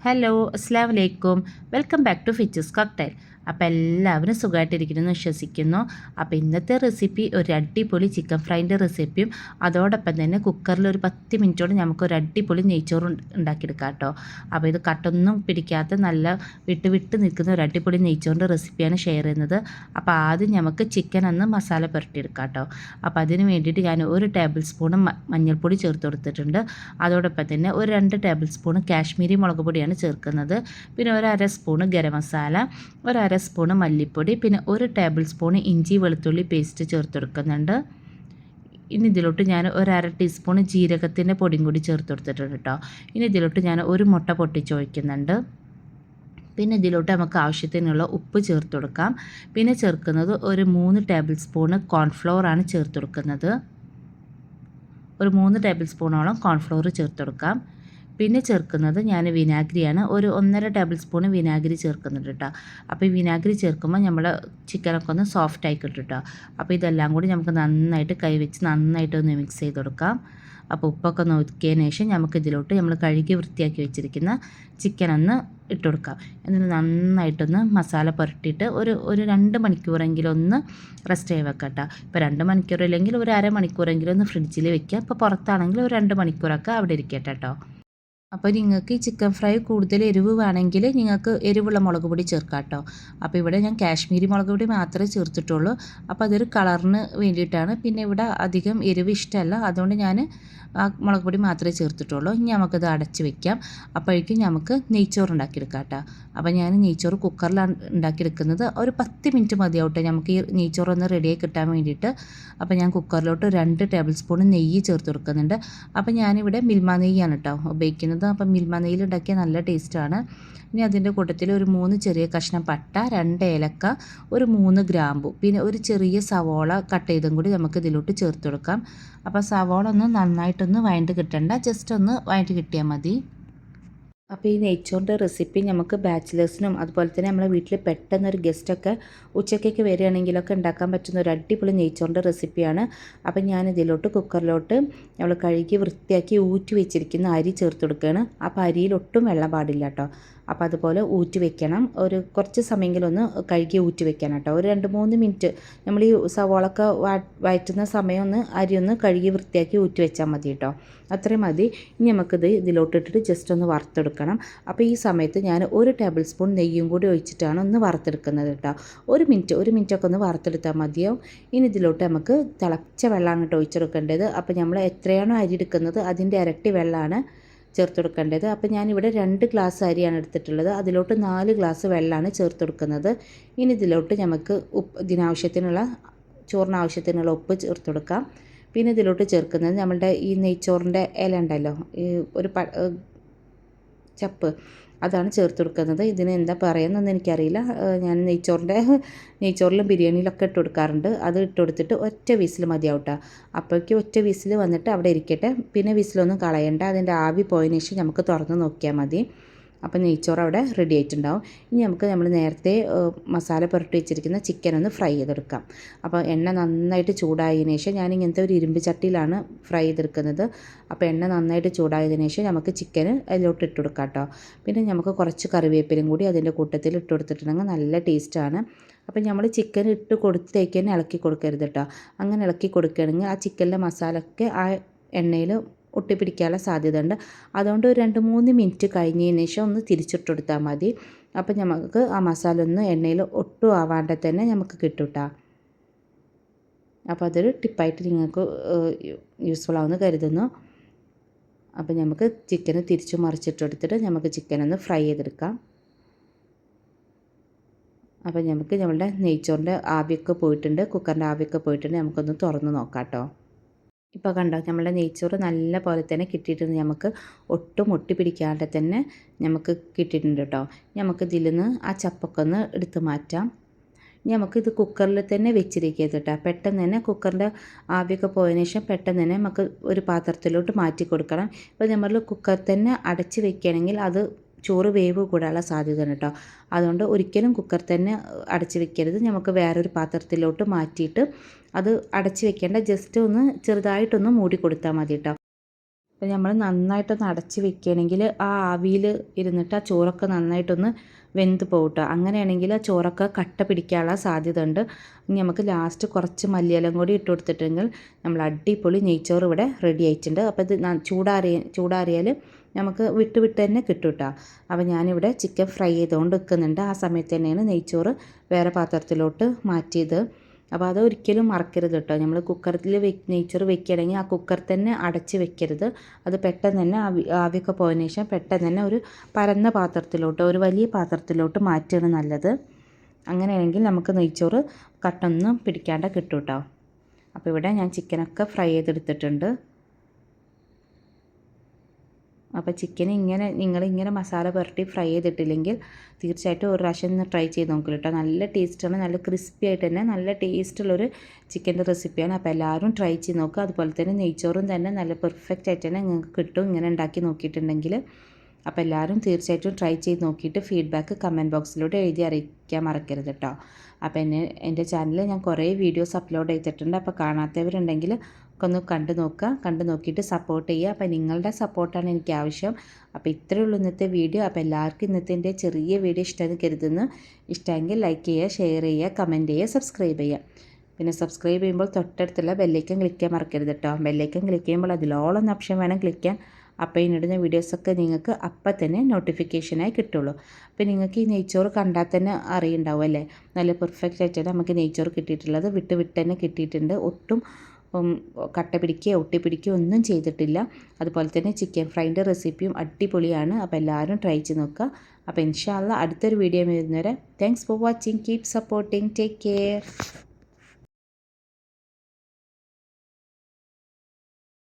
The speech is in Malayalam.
ഹലോ അസ്സാം വലൈക്കും വെൽക്കം ബാക്ക് ടു ഫിച്ചസ് കോക്ടൈൽ അപ്പോൾ എല്ലാവരും സുഖമായിട്ടിരിക്കുന്നു എന്ന് വിശ്വസിക്കുന്നു. അപ്പോൾ ഇന്നത്തെ റെസിപ്പി ഒരു അടിപൊളി ചിക്കൻ ഫ്രൈന്റെ റെസിപ്പിയും അതോടൊപ്പം തന്നെ കുക്കറിൽ ഒരു പത്ത് മിനിറ്റോടെ നമുക്ക് ഒരു അടിപൊളി നെയ്ച്ചോറ് ഉണ്ടാക്കിയെടുക്കാം കേട്ടോ അപ്പോൾ ഇത് കട്ടൊന്നും പിടിക്കാത്ത നല്ല വിട്ട് വിട്ട് നിൽക്കുന്ന ഒരു അടിപൊളി നെയ്ച്ചോറിന്റെ റെസിപ്പിയാണ് ഷെയർ ചെയ്യുന്നത്. അപ്പോൾ ആദ്യം നമുക്ക് ചിക്കൻ ഒന്ന് മസാല പുരട്ടിയെടുക്കാം കേട്ടോ അപ്പോൾ അതിന് വേണ്ടിയിട്ട് ഞാൻ ഒരു ടേബിൾ സ്പൂൺ മഞ്ഞൾപ്പൊടി ചേർത്ത് കൊടുത്തിട്ടുണ്ട്. അതോടൊപ്പം തന്നെ ഒരു രണ്ട് ടേബിൾ സ്പൂൺ കാശ്മീരി മുളക് പൊടിയാണ് ചേർക്കുന്നത്. പിന്നെ ഒരു അര സ്പൂൺ ഗരം മസാല ഒരു അര സ്പൂണ് മല്ലിപ്പൊടി പിന്നെ ഒരു ടേബിൾ സ്പൂൺ ഇഞ്ചി വെളുത്തുള്ളി പേസ്റ്റ് ചേർത്ത് കൊടുക്കുന്നുണ്ട്. ഇനി ഇതിലോട്ട് ഞാൻ ഒരു അര ടീസ്പൂൺ ജീരകത്തിന്റെ പൊടിയും കൂടി ചേർത്ത് കൊടുത്തിട്ടുണ്ട് കേട്ടോ. ഇനി ഇതിലോട്ട് ഞാൻ ഒരു മുട്ട പൊട്ടിച്ച് ഒഴിക്കുന്നുണ്ട് പിന്നെ ഇതിലോട്ട് നമുക്ക് ആവശ്യത്തിനുള്ള ഉപ്പ് ചേർത്ത് കൊടുക്കാം. പിന്നെ ചേർക്കുന്നത് ഒരു മൂന്ന് ടേബിൾ സ്പൂണ് കോൺഫ്ലവർ ആണ് ചേർത്ത് കൊടുക്കുന്നത്. ഒരു മൂന്ന് ടേബിൾ സ്പൂണോളം കോൺഫ്ലവർ ചേർത്ത് കൊടുക്കാം. പിന്നെ ചേർക്കുന്നത് ഞാൻ വിനാഗിരിയാണ്. ഒരു ഒന്നര ടേബിൾ സ്പൂൺ വിനാഗിരി ചേർക്കുന്നുണ്ട് കേട്ടോ. അപ്പോൾ ഈ വിനാഗിരി ചേർക്കുമ്പോൾ നമ്മൾ ചിക്കനൊക്കെ ഒന്ന് സോഫ്റ്റ് ആയി കിട്ടും അപ്പോൾ ഇതെല്ലാം കൂടി നമുക്ക് നന്നായിട്ട് കൈ വെച്ച് നന്നായിട്ട് ഒന്ന് മിക്സ് ചെയ്ത് കൊടുക്കാം. അപ്പോൾ ഉപ്പൊക്കെ ഒന്ന് ഒതുക്കിയതിന് ശേഷം നമുക്ക് ഇതിലോട്ട് നമ്മൾ കഴുകി വൃത്തിയാക്കി വെച്ചിരിക്കുന്ന ചിക്കൻ ഒന്ന് ഇട്ട് കൊടുക്കാം. എന്നിട്ട് നന്നായിട്ടൊന്ന് മസാല പുരട്ടിയിട്ട് ഒരു ഒരു രണ്ട് മണിക്കൂറെങ്കിലും ഒന്ന് റെസ്റ്റ് ചെയ്ത് വെക്കാം കേട്ടോ. ഇപ്പോൾ രണ്ട് മണിക്കൂർ ഇല്ലെങ്കിൽ ഒരു അരമണിക്കൂറെങ്കിലും ഒന്ന് ഫ്രിഡ്ജിൽ വെക്കുക. അപ്പോൾ പുറത്താണെങ്കിൽ ഒരു രണ്ട് മണിക്കൂറൊക്കെ അവിടെ ഇരിക്കട്ടെ കേട്ടോ. അപ്പോൾ നിങ്ങൾക്ക് ഈ ചിക്കൻ ഫ്രൈ കൂടുതൽ എരിവ് വേണമെങ്കിൽ നിങ്ങൾക്ക് എരിവുള്ള മുളക് പൊടി ചേർക്കാം കേട്ടോ അപ്പോൾ ഇവിടെ ഞാൻ കാശ്മീരി മുളക് പൊടി മാത്രമേ ചേർത്തിട്ടുള്ളൂ. അപ്പോൾ അതൊരു കളറിന് വേണ്ടിയിട്ടാണ്. പിന്നെ ഇവിടെ അധികം എരിവ് ഇഷ്ടമല്ല. അതുകൊണ്ട് ഞാൻ ആ മുളക് പൊടി മാത്രമേ ചേർത്തിട്ടുള്ളൂ. ഇനി നമുക്കത് അടച്ച് വെക്കാം. അപ്പോഴേക്കും നമുക്ക് നെയ്ച്ചോറ് ഉണ്ടാക്കിയെടുക്കാം കേട്ടോ അപ്പോൾ ഞാൻ നെയ്ച്ചോറ് കുക്കറിലാണ് ഉണ്ടാക്കിയെടുക്കുന്നത്. ഒരു പത്ത് മിനിറ്റ് മതിയാവട്ടെ നമുക്ക് ഈ നെയ്ച്ചോറ് ഒന്ന് റെഡിയായി കിട്ടാൻ വേണ്ടിയിട്ട്. അപ്പോൾ ഞാൻ കുക്കറിലോട്ട് രണ്ട് ടേബിൾ സ്പൂൺ നെയ്യ് ചേർത്ത് കൊടുക്കുന്നുണ്ട്. അപ്പോൾ ഞാനിവിടെ മിൽമ നെയ്യാണ് കേട്ടോ ഉപയോഗിക്കുന്നത്. അപ്പം മിൽമനയിൽ ഉണ്ടാക്കിയ നല്ല ടേസ്റ്റാണ് ഇനി അതിന്റെ കൂട്ടത്തിൽ ഒരു മൂന്ന് ചെറിയ കഷ്ണം പട്ട രണ്ട് ഏലക്ക ഒരു മൂന്ന് ഗ്രാമ്പു. പിന്നെ ഒരു ചെറിയ സവോള കട്ട് ചെയ്തും കൂടി നമുക്ക് ഇതിലോട്ട് ചേർത്ത് കൊടുക്കാം. അപ്പോൾ സവോള ഒന്ന് നന്നായിട്ടൊന്ന് വഴണ്ട് കിട്ടണ്ട. ജസ്റ്റ് ഒന്ന് വഴണ്ട് കിട്ടിയാൽ മതി. അപ്പോൾ ഈ നെയ്ച്ചോറിന്റെ റെസിപ്പി നമുക്ക് ബാച്ചിലേഴ്സിനും അതുപോലെ തന്നെ നമ്മളെ വീട്ടിൽ പെട്ടെന്നൊരു ഗസ്റ്റൊക്കെ ഉച്ചയ്ക്കൊക്കെ വരികയാണെങ്കിലൊക്കെ ഉണ്ടാക്കാൻ പറ്റുന്ന ഒരു അടിപൊളി നെയ്ച്ചോറിന്റെ റെസിപ്പിയാണ് അപ്പോൾ ഞാൻ ഇതിലോട്ട് കുക്കറിലോട്ട് നമ്മൾ കഴുകി വൃത്തിയാക്കി ഊറ്റി വെച്ചിരിക്കുന്ന അരി ചേർത്ത് കൊടുക്കുകയാണ്. അപ്പോൾ അരിയിൽ ഒട്ടും വെള്ളം പാടില്ല കേട്ടോ. അപ്പോൾ അതുപോലെ ഊറ്റി വെക്കണം. ഒരു കുറച്ച് സമയമെങ്കിലും ഒന്ന് കഴുകി ഊറ്റി വെക്കണം കേട്ടോ. ഒരു രണ്ട് മൂന്ന് മിനിറ്റ് നമ്മൾ ഈ സവോളൊക്കെ വയറ്റുന്ന സമയം ഒന്ന് അരി ഒന്ന് കഴുകി വൃത്തിയാക്കി ഊറ്റി വെച്ചാൽ മതി കേട്ടോ. അത്രയും മതി. ഇനി നമുക്കിത് ഇതിലോട്ടിട്ടിട്ട് ജസ്റ്റ് ഒന്ന് വറുത്തെടുക്കണം. അപ്പോൾ ഈ സമയത്ത് ഞാൻ ഒരു ടേബിൾ സ്പൂൺ നെയ്യും കൂടി ഒഴിച്ചിട്ടാണ് ഒന്ന് വറുത്തെടുക്കുന്നത് കേട്ടോ. ഒരു മിനിറ്റ് ഒരു മിനിറ്റൊക്കെ ഒന്ന് വറുത്തെടുത്താൽ മതിയാവും. ഇനി ഇതിലോട്ട് നമുക്ക് തിളച്ച വെള്ളമാണ് കേട്ടോ ഒഴിച്ചെടുക്കേണ്ടത്. അപ്പോൾ നമ്മൾ എത്രയാണോ അരി എടുക്കുന്നത് അതിന്റെ ഇരട്ടി വെള്ളമാണ് ചേർത്തെടുക്കേണ്ടത്. അപ്പോൾ ഞാനിവിടെ രണ്ട് ഗ്ലാസ് അരിയാണ് എടുത്തിട്ടുള്ളത്. അതിലോട്ട് നാല് ഗ്ലാസ് വെള്ളമാണ് ചേർത്തെടുക്കുന്നത്. ഇനി ഇതിലോട്ട് നമുക്ക് ഉപ്പ് ഇതിനാവശ്യത്തിനുള്ള ചോറിന് ആവശ്യത്തിനുള്ള ഉപ്പ് ചേർത്തെടുക്കാം. പിന്നെ ഇതിലോട്ട് ചേർക്കുന്നത് നമ്മളുടെ ഈ നെയ്ച്ചോറിന്റെ ഇല ഉണ്ടല്ലോ. ഈ ഒരു ചപ്പ്. അതാണ് ചേർത്ത് കൊടുക്കുന്നത്. ഇതിന് എന്താ പറയുന്നതെന്ന് എനിക്കറിയില്ല. ഞാൻ നെയ്ച്ചോറിന്റെ നെയ്ച്ചോറിലും ബിരിയാണിയിലൊക്കെ ഇട്ട് കൊടുക്കാറുണ്ട്. അത് ഇട്ട് കൊടുത്തിട്ട് ഒറ്റ വിസിൽ മതിയാവട്ടെ. അപ്പോഴേക്കും ഒറ്റ വിസിൽ വന്നിട്ട് അവിടെ ഇരിക്കട്ടെ. പിന്നെ വിസിലൊന്നും കളയണ്ട. അതിന്റെ ആവി പോയതിന് ശേഷം നമുക്ക് തുറന്ന് നോക്കിയാൽ മതി. അപ്പോൾ നെയ്ച്ചോറ് അവിടെ റെഡി ആയിട്ടുണ്ടാവും. ഇനി നമുക്ക് നമ്മൾ നേരത്തെ മസാല പുരട്ടി വെച്ചിരിക്കുന്ന ചിക്കൻ ഒന്ന് ഫ്രൈ ചെയ്തെടുക്കാം. അപ്പോൾ എണ്ണ നന്നായിട്ട് ചൂടായതിനു ശേഷം ഞാൻ ഇങ്ങനത്തെ ഒരു ഇരുമ്പ് ചട്ടിയിലാണ് ഫ്രൈ ചെയ്തെടുക്കുന്നത്. അപ്പോൾ എണ്ണ നന്നായിട്ട് ചൂടായതിനു ശേഷം നമുക്ക് ചിക്കൻ അതിലോട്ട് ഇട്ട് കൊടുക്കാം കേട്ടോ. പിന്നെ നമുക്ക് കുറച്ച് കറിവേപ്പിലും കൂടി അതിന്റെ കൂട്ടത്തിൽ ഇട്ട് കൊടുത്തിട്ടുണ്ടെങ്കിൽ നല്ല ടേസ്റ്റാണ് അപ്പം നമ്മൾ ചിക്കൻ ഇട്ട് കൊടുത്തേക്ക് തന്നെ ഇളക്കി കൊടുക്കരുത് കേട്ടോ. അങ്ങനെ ഇളക്കി കൊടുക്കുകയാണെങ്കിൽ ആ ചിക്കനിലെ മസാലയൊക്കെ ആ എണ്ണയിൽ ഒട്ടിപ്പിടിക്കാനുള്ള സാധ്യത ഉണ്ട് അതുകൊണ്ട് ഒരു രണ്ട് മൂന്ന് മിനിറ്റ് കഴിഞ്ഞതിന് ശേഷം ഒന്ന് തിരിച്ചിട്ട് കൊടുത്താൽ മതി. അപ്പോൾ നമുക്ക് ആ മസാല ഒന്ന് എണ്ണയിൽ ഒട്ടും ആവാണ്ട് തന്നെ നമുക്ക് കിട്ടും അപ്പോൾ അതൊരു ടിപ്പായിട്ട് നിങ്ങൾക്ക് യൂസ്ഫുൾ ആവുമെന്ന് കരുതുന്നു. അപ്പോൾ നമുക്ക് ചിക്കൻ തിരിച്ചു മറിച്ചിട്ടെടുത്തിട്ട് നമുക്ക് ചിക്കൻ ഒന്ന് ഫ്രൈ ചെയ്തെടുക്കാം. അപ്പോൾ നമുക്ക് നമ്മളുടെ നെയ്ച്ചോറിന്റെ ആവിയൊക്കെ പോയിട്ടുണ്ട്. കുക്കറിന്റെ ആവിയൊക്കെ പോയിട്ടുണ്ട്. നമുക്കൊന്ന് തുറന്ന് നോക്കാം കേട്ടോ ഇപ്പോൾ കണ്ടോ നമ്മുടെ നെയ്ച്ചോറ് നല്ല പോലെ തന്നെ കിട്ടിയിട്ടുണ്ട്. നമുക്ക് ഒട്ടും ഒട്ടി പിടിക്കാതെ തന്നെ നമുക്ക് കിട്ടിയിട്ടുണ്ട് കേട്ടോ നമുക്ക് ഇതിൽ നിന്ന് ആ ചപ്പൊക്കെ ഒന്ന് എടുത്ത് മാറ്റാം. ഇനി നമുക്കിത് കുക്കറിൽ തന്നെ വെച്ചിരിക്കരുത് കേട്ടോ പെട്ടെന്ന് തന്നെ കുക്കറിന്റെ ആവിയൊക്കെ പോയതിന് ശേഷം പെട്ടെന്ന് തന്നെ നമുക്ക് ഒരു പാത്രത്തിലോട്ട് മാറ്റി കൊടുക്കണം. ഇപ്പോൾ നമ്മൾ കുക്കർ തന്നെ അടച്ച് വെക്കുകയാണെങ്കിൽ അത് ചോറ് വേവ് കൂടാനുള്ള സാധ്യത ഉണ്ട് കേട്ടോ. അതുകൊണ്ട് ഒരിക്കലും കുക്കർ തന്നെ അടച്ച് വെക്കരുത്. നമുക്ക് വേറൊരു പാത്രത്തിലോട്ട് മാറ്റിയിട്ട് അത് അടച്ച് വെക്കേണ്ട. ജസ്റ്റ് ഒന്ന് ചെറുതായിട്ടൊന്ന് മൂടി കൊടുത്താൽ മതി കേട്ടോ. അപ്പോൾ നമ്മൾ നന്നായിട്ടൊന്ന് അടച്ച് വെക്കുകയാണെങ്കിൽ ആ ആവിയിൽ ഇരുന്നിട്ട് ആ ചോറൊക്കെ നന്നായിട്ടൊന്ന് വെന്ത് പോകട്ടോ അങ്ങനെയാണെങ്കിൽ ആ ചോറൊക്കെ കട്ട പിടിക്കാനുള്ള സാധ്യത ഉണ്ട് ഇനി നമുക്ക് ലാസ്റ്റ് കുറച്ച് മല്ലിയിലും കൂടി ഇട്ട് കൊടുത്തിട്ടുണ്ടെങ്കിൽ നമ്മൾ അടിപൊളി നെയ്ച്ചോറ് ഇവിടെ റെഡി ആയിട്ടുണ്ട്. അപ്പോൾ ഇത് ചൂടാറിയ ചൂടാറിയാൽ നമുക്ക് വിട്ട് വിട്ട് തന്നെ കിട്ടും കേട്ടോ. അപ്പോൾ ഞാനിവിടെ ചിക്കൻ ഫ്രൈ ചെയ്തുകൊണ്ട് വെക്കുന്നുണ്ട് ആ സമയത്ത് തന്നെയാണ് നെയ്ച്ചോറ് വേറെ പാത്രത്തിലോട്ട് മാറ്റിയത്. അപ്പോൾ അത് ഒരിക്കലും മറക്കരുത് കേട്ടോ നമ്മൾ കുക്കറിൽ വെ നെയ്ച്ചോറ് വെക്കുകയാണെങ്കിൽ ആ കുക്കർ തന്നെ അടച്ച് വെക്കരുത്. അത് പെട്ടെന്ന് തന്നെ ആവി ആവിയൊക്കെ പോയതിന് ശേഷം പെട്ടെന്ന് തന്നെ ഒരു പരന്ന പാത്രത്തിലോട്ട് ഒരു വലിയ പാത്രത്തിലോട്ട് മാറ്റുകയാണ് നല്ലത്. അങ്ങനെയാണെങ്കിൽ നമുക്ക് നെയ്ച്ചോറ് കട്ടൊന്നും പിടിക്കാണ്ട് കിട്ടും കേട്ടോ അപ്പോൾ ഇവിടെ ഞാൻ ചിക്കനൊക്കെ ഫ്രൈ ചെയ്തെടുത്തിട്ടുണ്ട്. അപ്പോൾ ചിക്കൻ ഇങ്ങനെ നിങ്ങൾ ഇങ്ങനെ മസാല പുരട്ടി ഫ്രൈ ചെയ്തിട്ടില്ലെങ്കിൽ തീർച്ചയായിട്ടും ഒരു പ്രാവശ്യം ഒന്ന് ട്രൈ ചെയ്ത് നോക്കില്ല കേട്ടോ നല്ല ടേസ്റ്റാണ് നല്ല ക്രിസ്പി ആയിട്ട് തന്നെ നല്ല ടേസ്റ്റുള്ളൊരു ചിക്കന്റെ റെസിപ്പിയാണ് അപ്പോൾ എല്ലാവരും ട്രൈ ചെയ്ത് നോക്കുക അതുപോലെ തന്നെ നെയ്ച്ചോറും തന്നെ നല്ല പെർഫെക്റ്റ് ആയിട്ട് തന്നെ നിങ്ങൾക്ക് കിട്ടും ഇങ്ങനെ ഉണ്ടാക്കി നോക്കിയിട്ടുണ്ടെങ്കിൽ അപ്പോൾ എല്ലാവരും തീർച്ചയായിട്ടും ട്രൈ ചെയ്ത് നോക്കിയിട്ട് ഫീഡ്ബാക്ക് കമന്റ് ബോക്സിലൂടെ എഴുതി അറിയിക്കാൻ മറക്കരുത് കേട്ടോ അപ്പോൾ എന്നെ എന്റെ ചാനലിൽ ഞാൻ കുറേ വീഡിയോസ് അപ്ലോഡ് ചെയ്തിട്ടുണ്ട്. അപ്പോൾ കാണാത്തവരുണ്ടെങ്കിൽ ഒക്കെ ഒന്ന് കണ്ടു നോക്കുക. കണ്ടു നോക്കിയിട്ട് സപ്പോർട്ട് ചെയ്യുക. അപ്പോൾ നിങ്ങളുടെ സപ്പോർട്ടാണ് എനിക്ക് ആവശ്യം. അപ്പോൾ ഇത്രയേ ഉള്ളൂ ഇന്നത്തെ വീഡിയോ. അപ്പോൾ എല്ലാവർക്കും ഇന്നത്തെ എന്റെ ചെറിയ വീഡിയോ ഇഷ്ടമെന്ന് കരുതുന്നു. ഇഷ്ടമെങ്കിൽ ലൈക്ക് ചെയ്യുക ഷെയർ ചെയ്യുക കമന്റ് ചെയ്യുക സബ്സ്ക്രൈബ് ചെയ്യുക. പിന്നെ സബ്സ്ക്രൈബ് ചെയ്യുമ്പോൾ തൊട്ടടുത്തുള്ള ബെല്ലൈക്കൻ ക്ലിക്ക് ചെയ്യാൻ മറക്കരുത് കേട്ടോ. ബെല്ലൈക്കൻ ക്ലിക്ക് ചെയ്യുമ്പോൾ അതിലോളം ഓപ്ഷൻ വേണം ക്ലിക്ക് ചെയ്യാൻ. അപ്പോൾ ഇന്നിടുന്ന വീഡിയോസൊക്കെ നിങ്ങൾക്ക് അപ്പം തന്നെ നോട്ടിഫിക്കേഷനായി കിട്ടുള്ളൂ. അപ്പോൾ നിങ്ങൾക്ക് ഈ നെയ്ച്ചോറ് കണ്ടാൽ തന്നെ അറിയുണ്ടാവും അല്ലേ? നല്ല പെർഫെക്റ്റ് ആയിട്ടാണ് നമുക്ക് നെയ്ച്ചോറ് കിട്ടിയിട്ടുള്ളത്. വിട്ട് വിട്ട് തന്നെ കിട്ടിയിട്ടുണ്ട്. ഒട്ടും കട്ട പിടിക്കുകയോ ഒട്ടി പിടിക്കുകയോ ഒന്നും ചെയ്തിട്ടില്ല. അതുപോലെ തന്നെ ചിക്കൻ ഫ്രൈന്റെ റെസിപ്പിയും അടിപൊളിയാണ്. അപ്പോൾ എല്ലാവരും ട്രൈ ചെയ്ത് നോക്കുക. അപ്പോൾ ഇൻഷാല്ല അടുത്തൊരു വീഡിയോ വരുന്നവരെ thanks for watching keep supporting take care